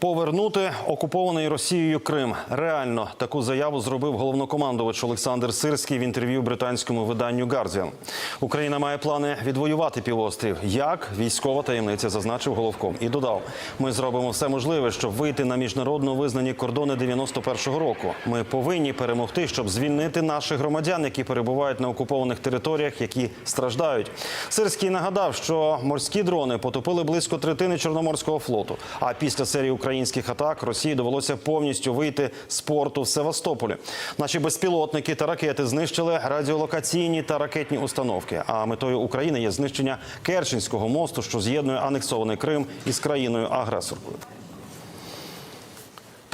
Повернути окупований Росією Крим. Реально таку заяву зробив головнокомандувач Олександр Сирський в інтерв'ю британському виданню Guardian. Україна має плани відвоювати півострів. Як військова таємниця зазначив головком і додав: ми зробимо все можливе, щоб вийти на міжнародно визнані кордони 91-го року. Ми повинні перемогти, щоб звільнити наших громадян, які перебувають на окупованих територіях, які страждають. Сирський нагадав, що морські дрони потопили близько третини Чорноморського флоту. А після серії українських атак Росії довелося повністю вийти з порту в Севастополі. Наші безпілотники та ракети знищили радіолокаційні та ракетні установки. А метою України є знищення Керченського мосту, що з'єднує анексований Крим із країною-агресоркою.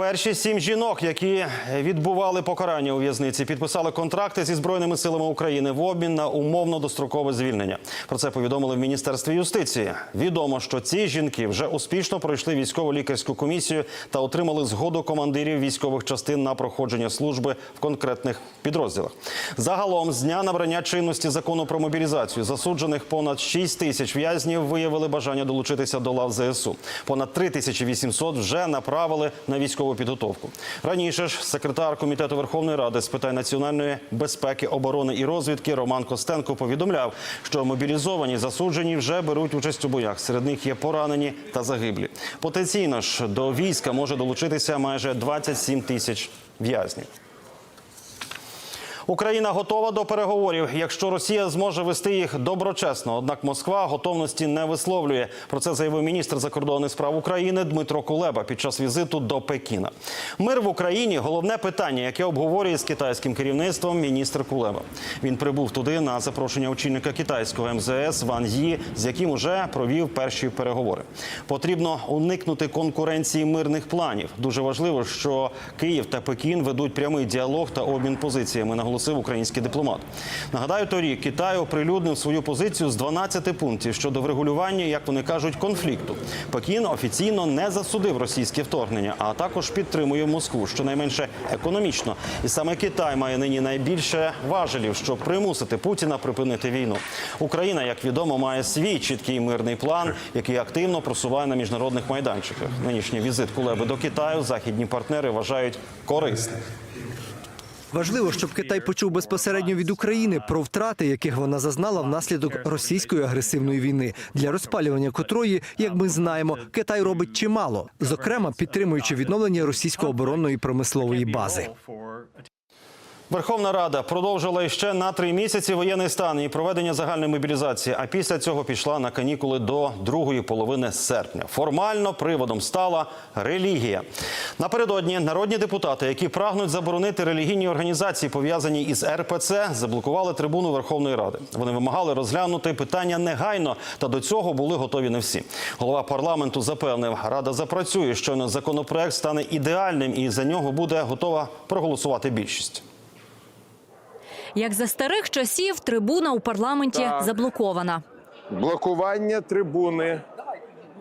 Перші сім жінок, які відбували покарання у в'язниці, підписали контракти зі збройними силами України в обмін на умовно дострокове звільнення. Про це повідомили в міністерстві юстиції. Відомо, що ці жінки вже успішно пройшли військово-лікарську комісію та отримали згоду командирів військових частин на проходження служби в конкретних підрозділах. Загалом, з дня набрання чинності закону про мобілізацію засуджених понад 6 тисяч в'язнів виявили бажання долучитися до лав ЗСУ. Понад 3800 вже направили на військову підготовку. Раніше ж секретар комітету Верховної Ради з питань національної безпеки, оборони і розвідки Роман Костенко повідомляв, що мобілізовані засуджені вже беруть участь у боях. Серед них є поранені та загиблі. Потенційно ж до війська може долучитися майже 27 тисяч в'язнів. Україна готова до переговорів, якщо Росія зможе вести їх доброчесно. Однак Москва готовності не висловлює. Про це заявив міністр закордонних справ України Дмитро Кулеба під час візиту до Пекіна. Мир в Україні головне питання, яке обговорює з китайським керівництвом міністр Кулеба. Він прибув туди на запрошення очільника китайського МЗС Ван Ї, з яким уже провів перші переговори. Потрібно уникнути конкуренції мирних планів. Дуже важливо, що Київ та Пекін ведуть прямий діалог та обмін позиціями. Наголосив український дипломат. Нагадаю, торік Китай оприлюднив свою позицію з 12 пунктів щодо врегулювання, як вони кажуть, конфлікту. Пекін офіційно не засудив російське вторгнення, а також підтримує Москву, щонайменше економічно. І саме Китай має нині найбільше важелів, щоб примусити Путіна припинити війну. Україна, як відомо, має свій чіткий мирний план, який активно просуває на міжнародних майданчиках. Нинішній візит Кулеби до Китаю західні партнери вважають корисним. Важливо, щоб Китай почув безпосередньо від України про втрати, яких вона зазнала внаслідок російської агресивної війни, для розпалювання котрої, як ми знаємо, Китай робить чимало, зокрема підтримуючи відновлення російсько-оборонної промислової бази. Верховна Рада продовжила ще на три місяці воєнний стан і проведення загальної мобілізації. А після цього пішла на канікули до другої половини серпня. Формально приводом стала релігія. Напередодні народні депутати, які прагнуть заборонити релігійні організації, пов'язані із РПЦ, заблокували трибуну Верховної Ради. Вони вимагали розглянути питання негайно, та до цього були готові не всі. Голова парламенту запевнив, рада запрацює, щойно законопроект стане ідеальним, і за нього буде готова проголосувати більшість. Як за старих часів, трибуна у парламенті Так. заблокована. блокування трибуни,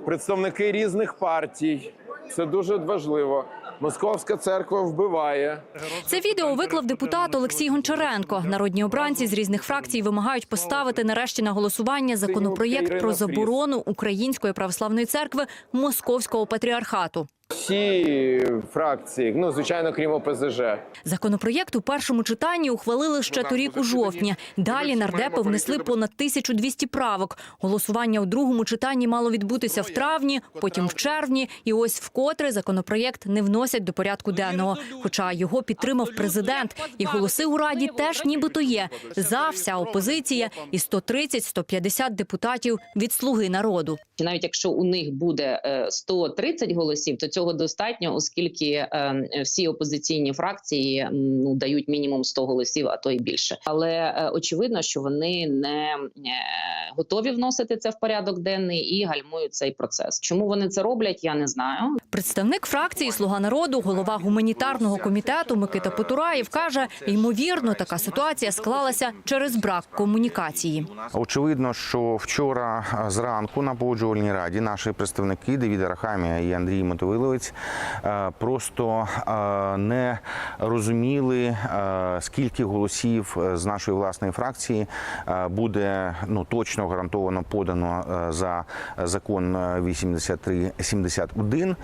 представники різних партій. Це дуже важливо. Московська церква вбиває. Це відео виклав депутат Олексій Гончаренко. Народні обранці з різних фракцій вимагають поставити нарешті на голосування законопроєкт про заборону Української православної церкви Московського патріархату. Всі фракції, ну звичайно, крім ОПЗЖ. Законопроєкт у першому читанні ухвалили ще торік у жовтні. Далі нардепи внесли понад 1200 правок. Голосування у другому читанні мало відбутися в травні, потім в червні. І ось вкотре законопроєкт не вносять до порядку денного. Хоча його підтримав президент, і голоси у раді теж нібито є. За вся опозиція і 130-150 депутатів від слуги народу. Навіть якщо у них буде е, 130 голосів, то цього достатньо, оскільки е, всі опозиційні фракції ну дають мінімум 100 голосів, а то й більше. Але е, очевидно, що вони не е, готові вносити це в порядок денний і гальмують цей процес. Чому вони це роблять? Я не знаю. Представник фракції Слуга народу, голова гуманітарного комітету Микита Потураєв каже: ймовірно, така ситуація склалася через брак комунікації. Очевидно, що вчора зранку на погоджувальній раді наші представники Давід Арахамія і Андрій Мотовиловець виборець е, просто е, не розуміли, е, скільки голосів з нашої власної фракції буде ну точно гарантовано подано за закон е, 8371.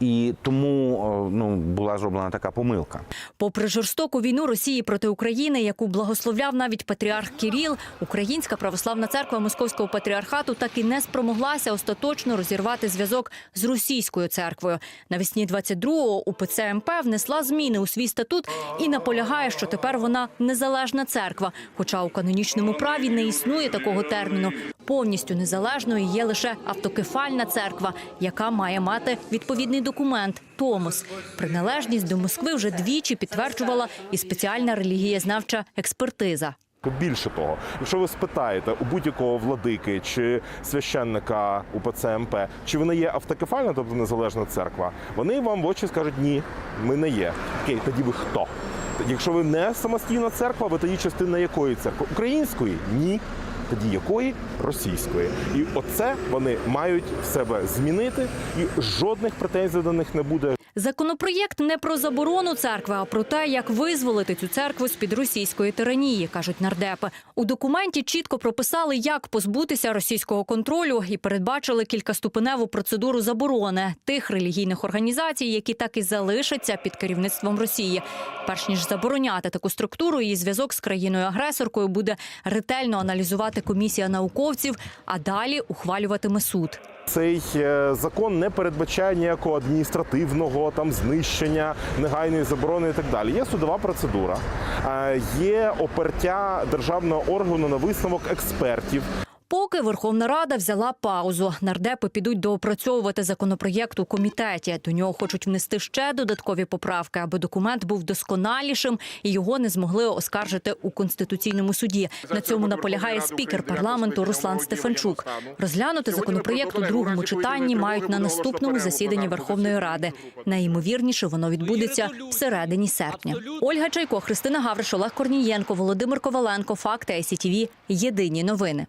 І тому ну була зроблена така помилка. Попри жорстоку війну Росії проти України, яку благословляв навіть патріарх Кіріл, Українська православна церква Московського патріархату так і не спромоглася остаточно розірвати зв'язок з російською церквою. Навесні 22-го УПЦ МП внесла зміни у свій статут і наполягає, що тепер вона незалежна церква. Хоча у канонічному праві не існує такого терміну. Повністю незалежною є лише автокефальна церква, яка має мати відповідний документ Томос. Приналежність до Москви вже двічі підтверджувала і спеціальна релігієзнавча експертиза. Більше того, якщо ви спитаєте у будь-якого владики чи священника УПЦ МП, чи вони є автокефальна, тобто незалежна церква, вони вам в очі скажуть ні, ми не є. Окей, тоді ви хто? Якщо ви не самостійна церква, ви тоді частина якої церкви? Української? Ні. Тоді якої? Російської. І оце вони мають в себе змінити, і жодних претензій до них не буде. Законопроєкт не про заборону церкви, а про те, як визволити цю церкву з під російської тиранії, кажуть нардепи. У документі чітко прописали, як позбутися російського контролю, і передбачили кількаступеневу процедуру заборони тих релігійних організацій, які так і залишаться під керівництвом Росії. Перш ніж забороняти таку структуру, її зв'язок з країною агресоркою буде ретельно аналізувати комісія науковців, а далі ухвалюватиме суд. Цей е, закон не передбачає ніякого адміністративного там знищення, негайної заборони і так далі. Є судова процедура, е, є опертя державного органу на висновок експертів. Поки Верховна Рада взяла паузу. Нардепи підуть доопрацьовувати законопроєкт у комітеті. До нього хочуть внести ще додаткові поправки, аби документ був досконалішим і його не змогли оскаржити у конституційному суді. На цьому наполягає спікер парламенту Руслан Стефанчук. Розглянути законопроєкт у другому читанні мають на наступному засіданні Верховної Ради. Найімовірніше воно відбудеться всередині серпня. Ольга Чайко, Христина Гавриш, Олег Корнієнко, Володимир Коваленко. Факти ICTV. Єдині новини.